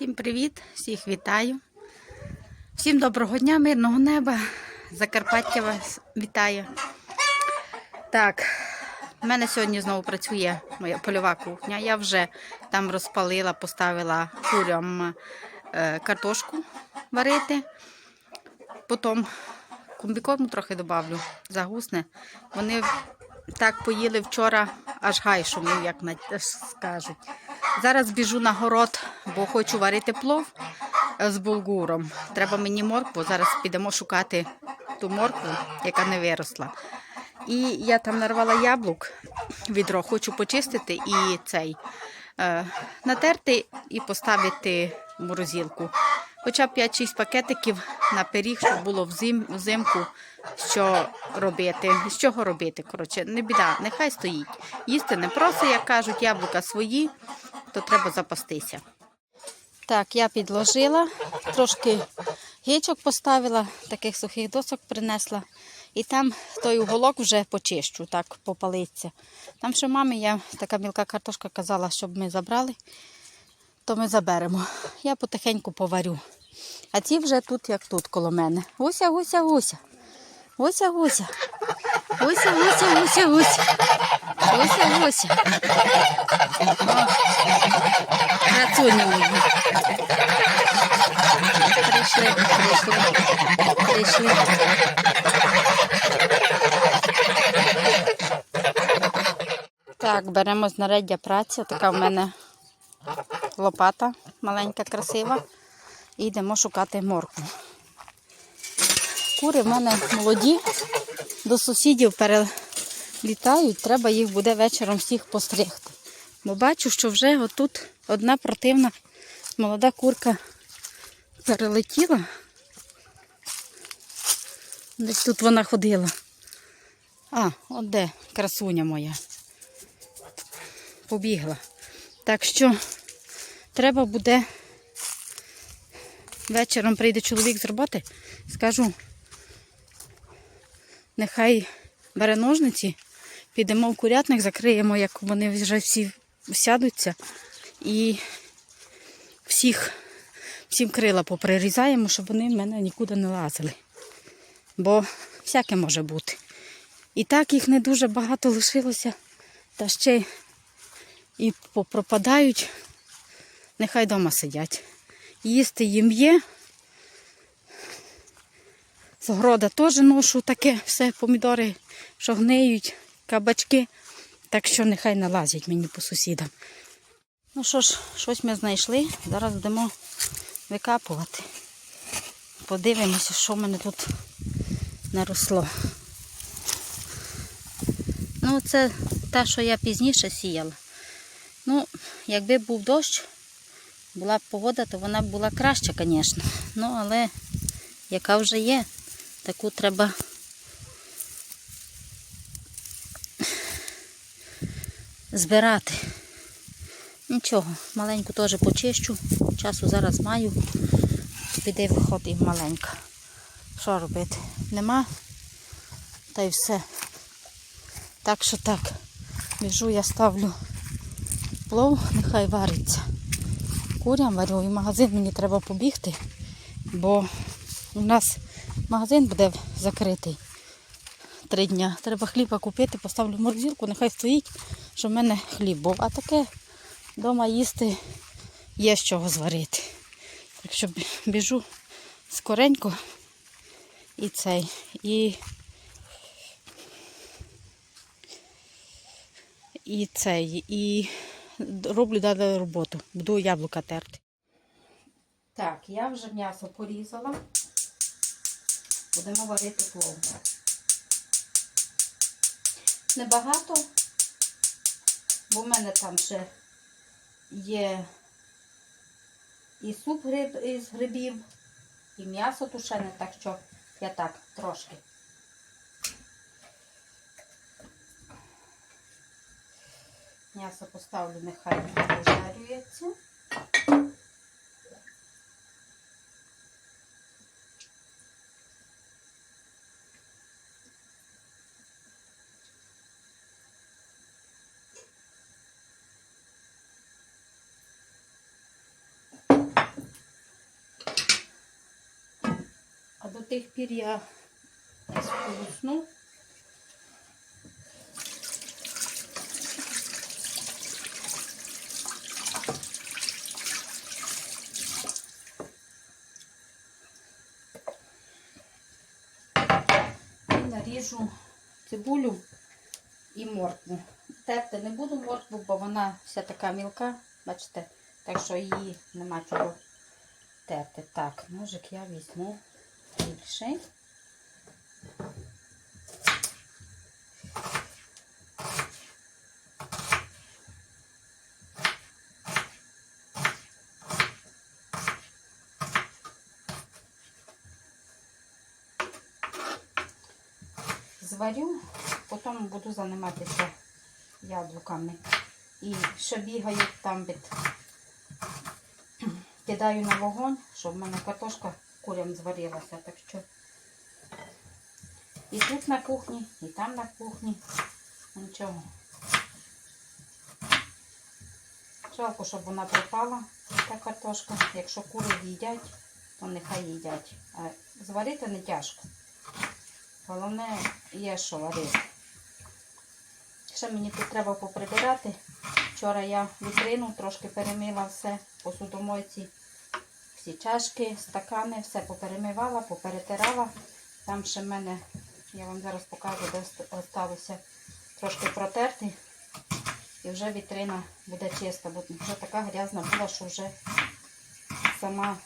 Всім привіт, всіх вітаю. Всім доброго дня, мирного неба. Закарпаття вас вітає. Так, в мене сьогодні знову працює моя польова кухня. Я вже там розпалила, поставила курям е, картошку варити. Потім комбікорму трохи додавлю, загусне. Вони так поїли вчора, аж гай шумів, як скажуть. Зараз біжу на город, бо хочу варити плов е, з булгуром. Треба мені моркву. Зараз підемо шукати ту моркву, яка не виросла. І я там нарвала яблук, відро, хочу почистити і цей е, натерти і поставити в морозилку. Хоча б 5-6 пакетиків на пиріг, щоб було взим, взимку що робити. З чого робити? Коротше, не біда, нехай стоїть. Їсти не просить, як кажуть, яблука свої, то треба запастися. Так, я підложила, трошки гічок поставила, таких сухих досок принесла. І там той уголок вже почищу, так попалиться. Там ще мамі я така мілка картошка казала, щоб ми забрали, то ми заберемо. Я потихеньку поварю. А ці вже тут, як тут, коло мене. Гуся, гуся, гуся. Гуся, гуся. Гуся, гуся, гуся, гуся. Гуся, гуся. О, Красуні мої. Прийшли, прийшли, прийшли. Так, беремо знаряддя праці. Така в мене лопата маленька, красива. І йдемо шукати моркву. Кури в мене молоді, до сусідів перелітають, треба їх буде вечором всіх постригти. Бо бачу, що вже отут одна противна молода курка перелетіла. Десь тут вона ходила. А, от де красуня моя. Побігла. Так що треба буде вечором прийде чоловік з роботи, скажу, нехай бере ножниці, підемо в курятник, закриємо, як вони вже всі сядуться, і всіх, всім крила поприрізаємо, щоб вони в мене нікуди не лазили. Бо всяке може бути. І так їх не дуже багато лишилося, та ще і попропадають, нехай вдома сидять. Їсти їм є. З города теж ношу таке все, помідори, що гниють, кабачки. Так що нехай налазять мені по сусідам. Ну що ж, щось ми знайшли. Зараз будемо викапувати. Подивимося, що в мене тут наросло. Ну, це те, що я пізніше сіяла. Ну, якби був дощ, була б погода, то вона б була краща, звісно. Ну, але яка вже є, таку треба збирати. Нічого, маленьку теж почищу. Часу зараз маю. Піде виходить маленька. Що робити? Нема. Та й все. Так що так. Біжу, я ставлю плов, нехай вариться курям варю і магазин мені треба побігти, бо у нас магазин буде закритий три дня. Треба хліба купити, поставлю в морозилку, нехай стоїть, що в мене хліб був. А таке вдома їсти є з чого зварити. Так що біжу скоренько і цей. І і цей. І роблю далі роботу. Буду яблука терти. Так, я вже м'ясо порізала. Будемо варити плов. Небагато, бо в мене там ще є і суп із грибів, і м'ясо тушене, так що я так трошки. М'ясо поставлю, нехай вижарюється. А до тих пір я сполосну. Наріжу цибулю і моркву. Терти не буду моркву, бо вона вся така мілка, бачите, так що її нема чого терти. Так, ножик я візьму більший. Зварю, потім буду займатися яблуками. І ще бігаю там від кидаю на вогонь, щоб в мене картошка курям зварилася. Так що і тут на кухні, і там на кухні. Нічого. Жалко, щоб вона пропала, та картошка. Якщо кури їдять, то нехай їдять. А зварити не тяжко. Головне є, що варити. Ще мені тут треба поприбирати. Вчора я вітрину трошки перемила все, посудомойці, всі чашки, стакани, все поперемивала, поперетирала. Там ще в мене, я вам зараз покажу, де залишилося трошки протерти. І вже вітрина буде чиста, бо вже така грязна була, що вже сама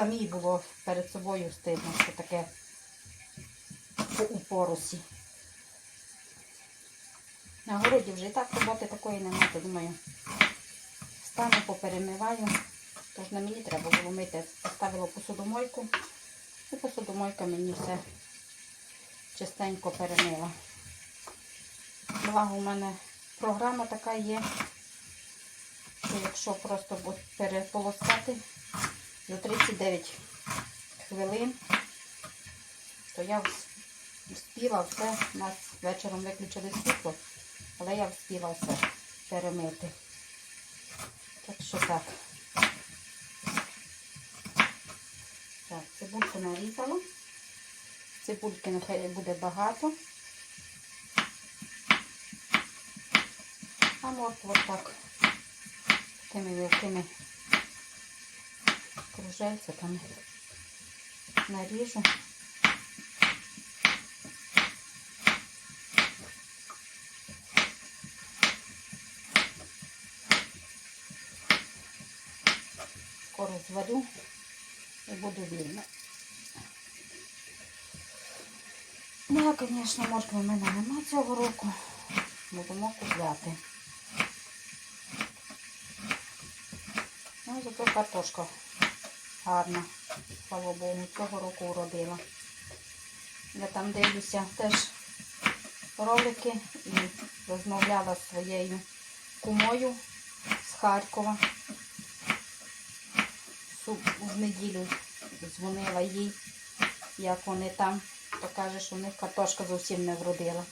самій було перед собою стидно, що таке у порусі. На городі вже і так роботи такої немає, думаю, стану, поперемиваю. Тож на мені треба було мити. Поставила посудомойку і посудомойка мені все чистенько перемила. Благо у мене програма така є, що якщо просто переполоскати за 39 хвилин, то я вспіла все, у нас вечором виключили світло, але я вспіла все перемити. Так що так. Так, цибульку нарізала. Цибульки нехай буде багато. А моркву так такими мілкими кружельцями наріжу. Скоро зварю і буду вільна. Ну, звісно, моркви в мене нема цього року. Будемо купляти. Ну, зато картошка гарна, слава Богу, цього року уродила. Я там дивлюся теж ролики і розмовляла з своєю кумою з Харкова. В неділю дзвонила їй, як вони там, то каже, що у них картошка зовсім не вродила.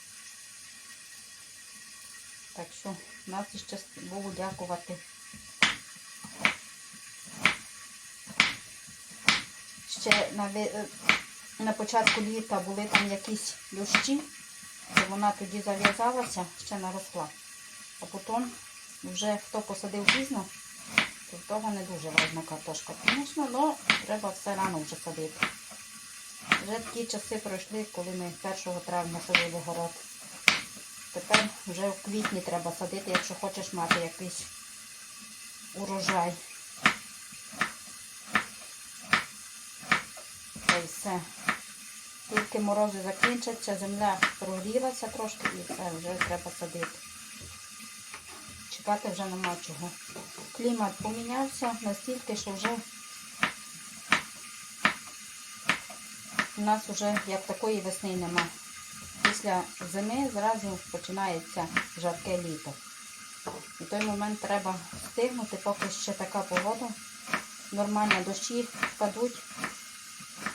Так що нас ще Богу дякувати. Ще на, на початку літа були там якісь дощі, то вона тоді зав'язалася, ще наросла. А потім вже хто посадив пізно, то в того не дуже важна картошка. Звісно, але треба все рано вже садити. Вже такі часи пройшли, коли ми 1 травня садили город. Тепер вже в квітні треба садити, якщо хочеш мати якийсь урожай. Й все. Тільки морози закінчаться, земля прогрілася трошки і все, вже треба садити. Чекати вже нема чого. Клімат помінявся настільки, що вже у нас вже як такої весни нема. Після зими зразу починається жарке літо. І той момент треба встигнути, поки ще така погода. Нормально дощі впадуть.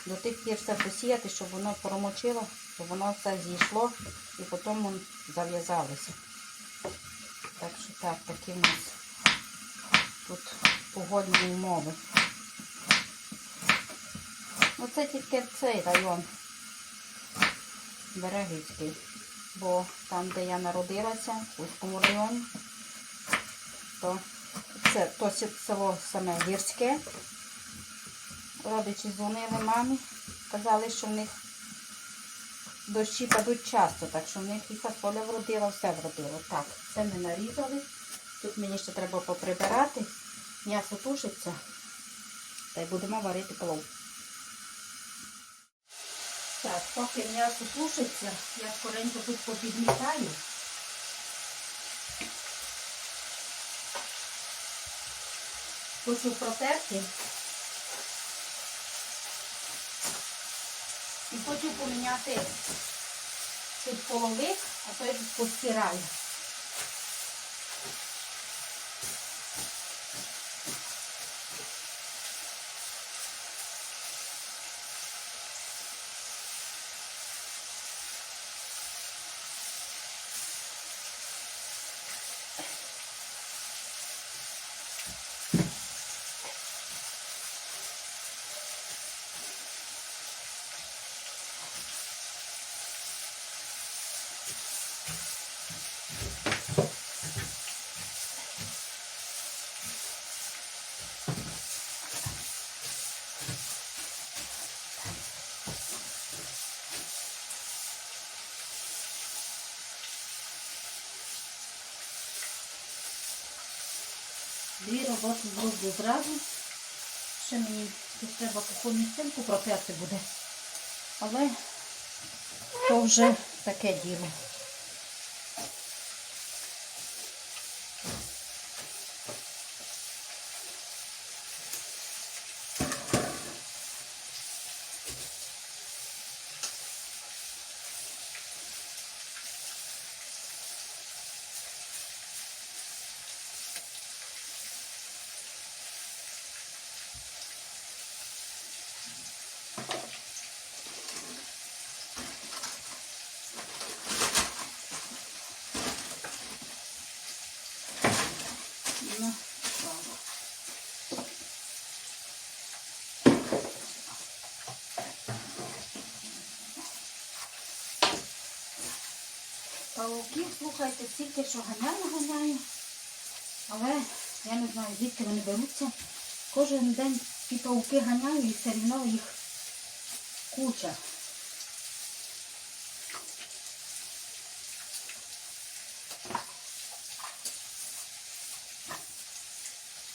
До тих пір все посіяти, щоб воно промочило, щоб воно все зійшло і потім зав'язалося. Так що так, такі в нас тут погодні умови. Оце тільки цей район. Берегівський. Бо там, де я народилася, в Кузькому районі, то це то село саме гірське. Родичі дзвонили мамі, казали, що в них дощі падуть часто, так що в них і фасоля вродила, все вродило. Так, це ми нарізали. Тут мені ще треба поприбирати. М'ясо тушиться. Та й будемо варити плов. Так, поки м'ясо тушиться, я скоренько тут попідмітаю. Хочу протерти. І хочу поміняти цей половик, а то я тут постираю. Дві роботи зроблю зразу. Ще мені тут треба кухонну стінку протерти буде. Але то вже таке діло. Ну, слава. Пауків, слухайте, стільки, що ганяю, ганяю. Але я не знаю, звідки вони беруться. Кожен день ті пауки ганяю і все рівно їх куча.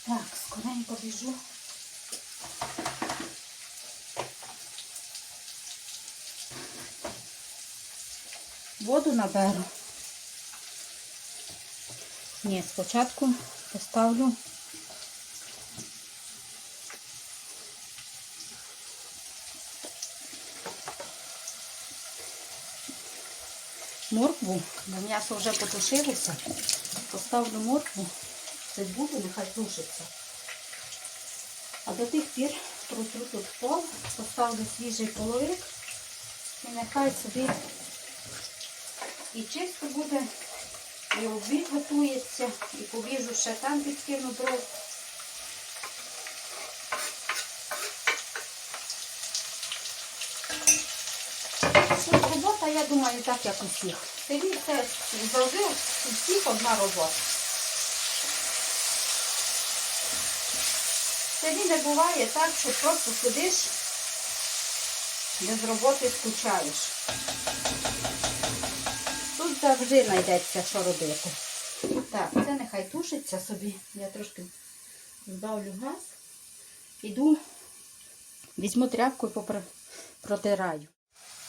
Так, скоренько біжу. Воду наберу. Ні, спочатку поставлю. Моркву, бо м'ясо вже потушилося. Поставлю моркву, цибулю, нехай тушиться. А до тих пір протру тут пол, поставлю свіжий половик і нехай собі і чисто буде, і обід готується, і побіжу ще там підкину дров. Тут робота, я думаю, так як у всіх. В селі це завжди у всіх одна робота. Селі не буває так, що просто сидиш, без роботи скучаєш. Тут завжди знайдеться, що робити. Так, це нехай тушиться собі. Я трошки збавлю газ. Іду, візьму тряпку і протираю.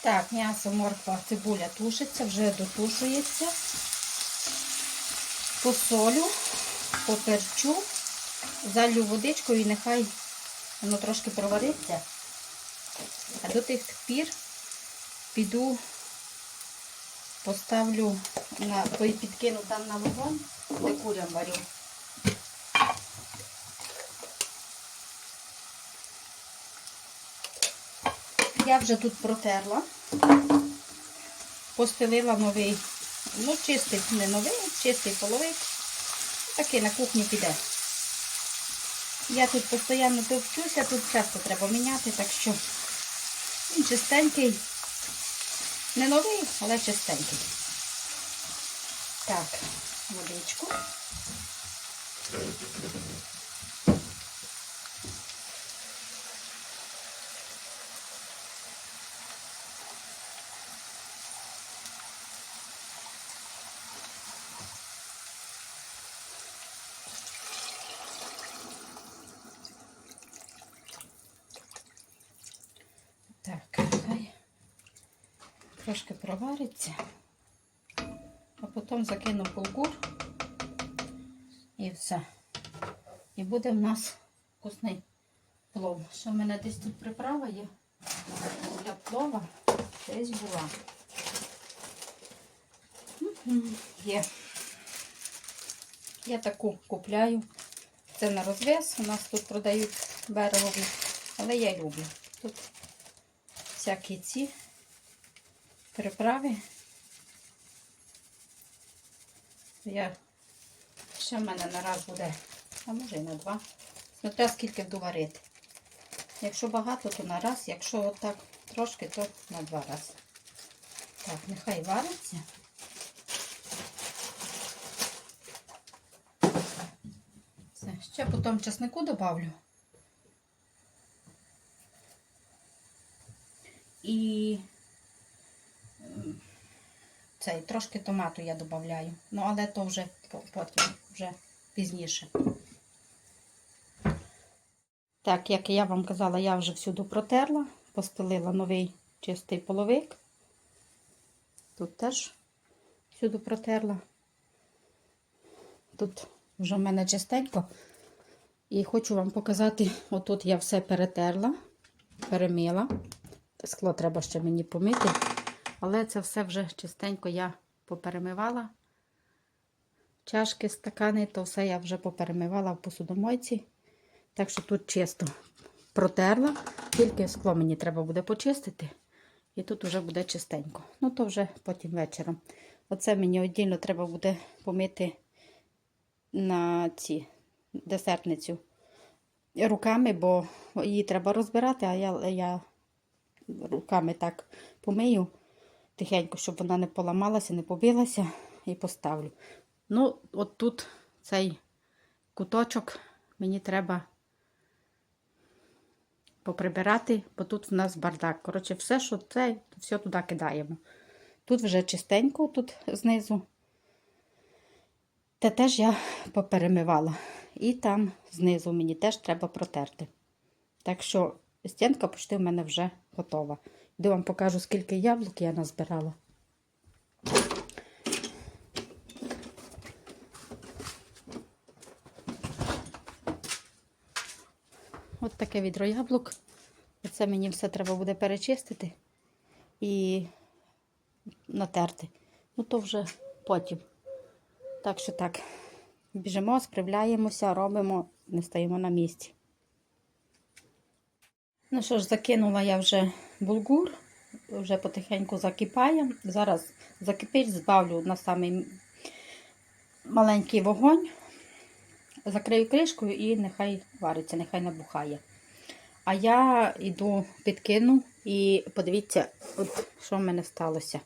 Так, м'ясо, морква, цибуля тушиться, вже дотушується. Посолю, поперчу, залю водичкою і нехай воно трошки провариться. А до тих пір піду, поставлю, на, підкину там на вогонь, де курям варю. Я вже тут протерла, постелила новий, ну чистий, не новий, чистий половик. Такий на кухні піде. Я тут постійно товчуся, тут часто треба міняти, так що Він чистенький. Не новий, але чистенький. Так, водичку. Так, хай трошки провариться, а потім закину булгур і все. І буде в нас вкусний плов. Що в мене десь тут приправа є для плова. Десь була. Є. Я таку купляю. Це на розвес. У нас тут продають берегові, але я люблю. Тут всякі ці приправи. Я ще в мене на раз буде, а може і на два. Смотря скільки буду варити. Якщо багато, то на раз, якщо отак трошки, то на два рази. Так, нехай вариться. Все, ще потім чеснику добавлю. І цей трошки томату я додаю. Ну, але то вже потім, вже пізніше. Так, як я вам казала, я вже всюди протерла, постелила новий чистий половик. Тут теж всюди протерла. Тут вже в мене чистенько. І хочу вам показати, отут я все перетерла, перемила. Скло треба ще мені помити. Але це все вже чистенько я поперемивала. Чашки, стакани, то все я вже поперемивала в посудомойці. Так що тут чисто протерла. Тільки скло мені треба буде почистити. І тут вже буде чистенько. Ну, то вже потім вечором. Оце мені віддільно треба буде помити на ці десертницю руками, бо її треба розбирати, а я, я руками так помию тихенько, щоб вона не поламалася, не побилася, і поставлю. Ну, от тут цей куточок мені треба поприбирати, бо тут в нас бардак. Коротше, все, що це, все туди кидаємо. Тут вже чистенько, тут знизу. Те теж я поперемивала. І там знизу мені теж треба протерти. Так що стінка почти в мене вже готова. Йду вам покажу, скільки яблук я назбирала. От таке відро яблук. Оце мені все треба буде перечистити і натерти. Ну, то вже потім. Так що так, біжимо, справляємося, робимо, не стоїмо на місці. Ну що ж, закинула я вже булгур, вже потихеньку закипає. Зараз закипить, збавлю на самий маленький вогонь, закрию кришкою і нехай вариться, нехай набухає. А я йду підкину і подивіться, от що в мене сталося.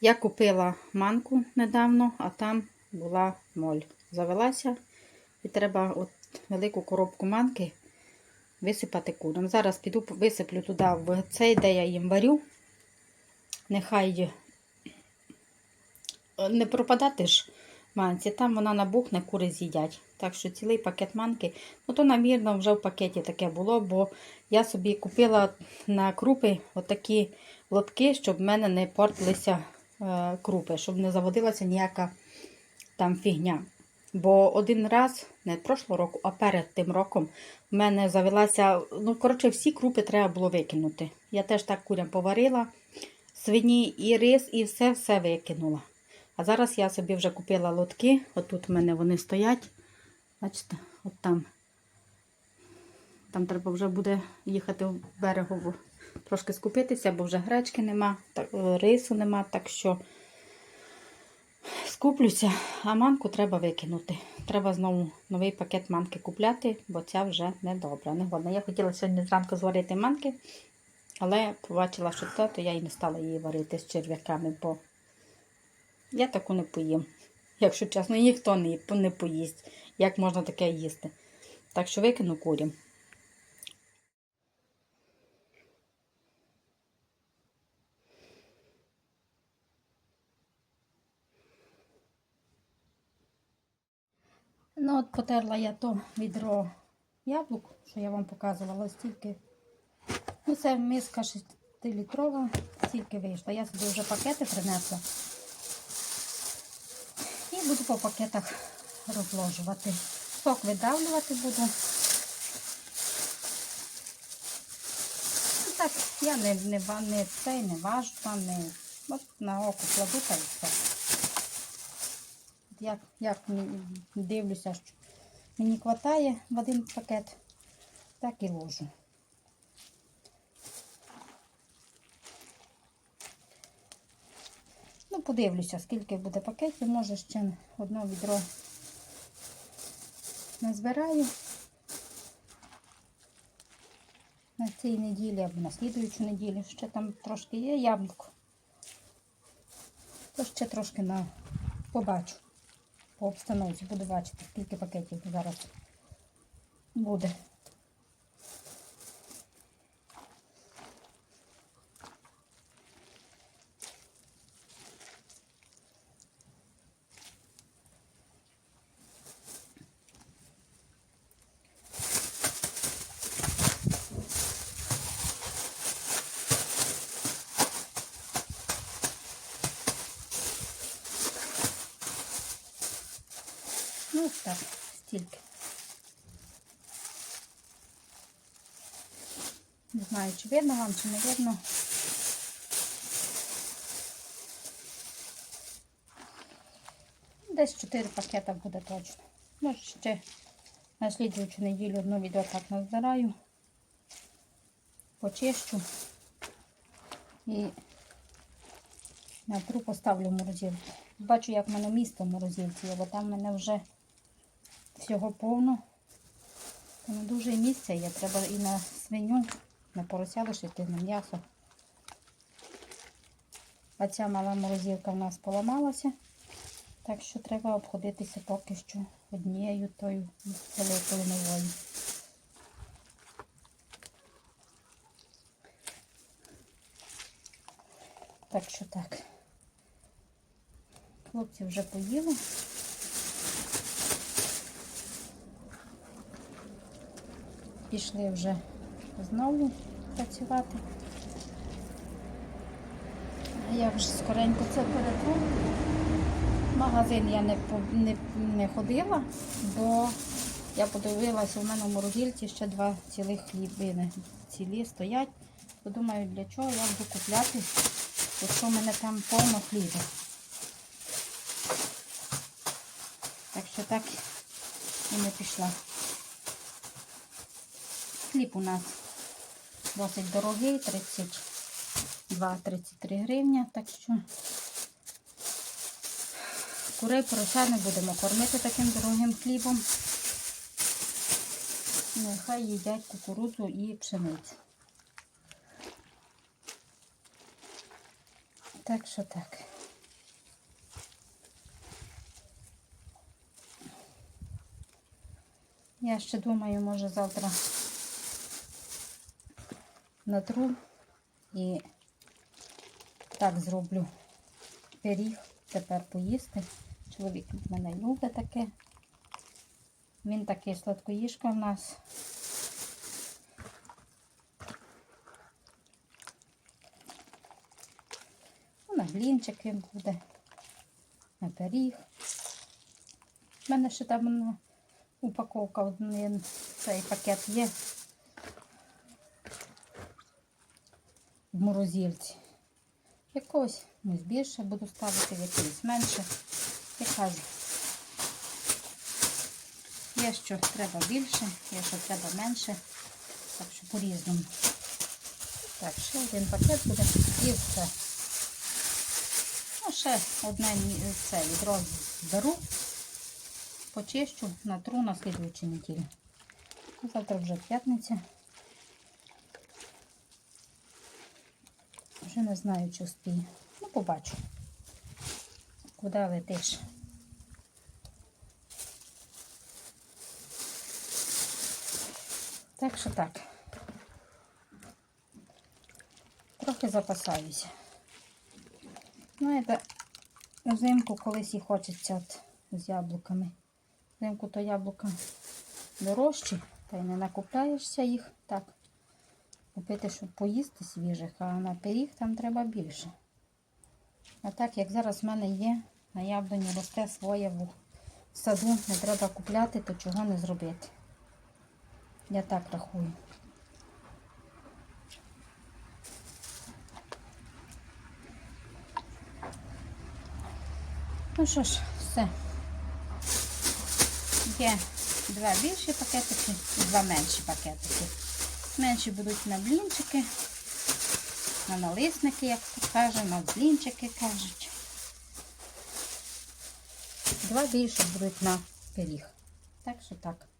Я купила манку недавно, а там була моль. Завелася і треба от велику коробку манки висипати курам. Зараз піду висиплю туди в цей, де я їм варю. Нехай не пропадати ж манці. Там вона набухне, кури з'їдять. Так що цілий пакет манки. Ну, то, намірно, вже в пакеті таке було, бо я собі купила на крупи отакі лотки, щоб в мене не портилися е, крупи, щоб не заводилася ніяка там фігня. Бо один раз, не прошлого року, а перед тим роком, в мене завелася. Ну, коротше, всі крупи треба було викинути. Я теж так курям поварила, свині і рис, і все-все викинула. А зараз я собі вже купила лотки. Отут в мене вони стоять. Бачите, от там. Там треба вже буде їхати в берегову трошки скупитися, бо вже гречки нема, рису нема, так що скуплюся, а манку треба викинути. Треба знову новий пакет манки купляти, бо ця вже не добра, не годна. Я хотіла сьогодні зранку зварити манки, Але побачила, що то, то я і не стала її варити з черв'яками, бо я таку не поїм. Якщо чесно, ніхто не, поїсть. Як можна таке їсти? Так що викину курям. Потерла я то відро яблук, що я вам показувала, стільки. Ну, це миска 6-літрова, стільки вийшла. Я собі вже пакети принесла. І буду по пакетах розложувати. Сок видавлювати буду. Ну, Так, я не, не, не цей, не важу, там не. От на око кладу та і все. Як, як дивлюся, що мені вистачає в один пакет, так і ложу. Ну, подивлюся, скільки буде пакетів, може ще одне відро назбираю на цій неділі або на слідуючу неділю. Ще там трошки є яблук. То ще трошки на побачу по обстановці, буду бачити, скільки пакетів зараз буде. Ну, ось так, стільки. Не знаю, чи видно вам, чи не видно. Десь 4 пакета буде точно. Може ще на слідуючу неділю одну відео так назбираю, почищу і на тру поставлю морозилку. Бачу, як в мене місто в морозилці, бо там в мене вже всього повно. Тому дуже і місця є. Треба і на свиню, на порося лишити, на м'ясо. А ця мала морозилка в нас поламалася. Так що треба обходитися поки що однією тою великою новою. Так що так. Хлопці вже поїли. Пішли вже знову працювати. Я вже скоренько це перетру. Магазин я не, не, не ходила, бо я подивилася, у мене в морозильці ще два цілих хлібини цілі стоять. Подумаю, для чого я буду купляти, якщо в мене там повно хліба. Так що так і не пішла. Хліб у нас досить дорогий, 32-33 гривня, так що курей порося не будемо кормити таким дорогим хлібом. Нехай їдять кукурудзу і пшеницю. Так що так. Я ще думаю, може завтра натру і так зроблю пиріг тепер поїсти. Чоловік мене любить таке. Він такий сладкоїжка в нас. Ну, На глінчики буде, на пиріг. У мене ще там ну, упаковка, один цей пакет є морозильці. Якогось ну, більше буду ставити, в якийсь менше. Я кажу, є що треба більше, є що треба менше. Так що по-різному. Так, ще один пакет буде і все. Ну, ще одне це відро зберу, почищу, натру на слідуючу неділю. Завтра вже п'ятниця. Не знаю, чи успію. Ну, побачу. Куди летиш? Так що так. Трохи запасаюся. Знаєте, взимку колись і хочеться от з яблуками. Взимку то яблука дорожчі, та й не накупляєшся їх так. Купити, щоб поїсти свіжих, а на пиріг там треба більше. А так, як зараз в мене є, на яблуні росте своє в саду, не треба купляти, то чого не зробити. Я так рахую. Ну що ж, все. Є два більші пакетики і два менші пакетики. Менші будуть на блінчики, на налисники, як то каже, на блінчики кажуть. Два більше будуть на пиріг. Так що так.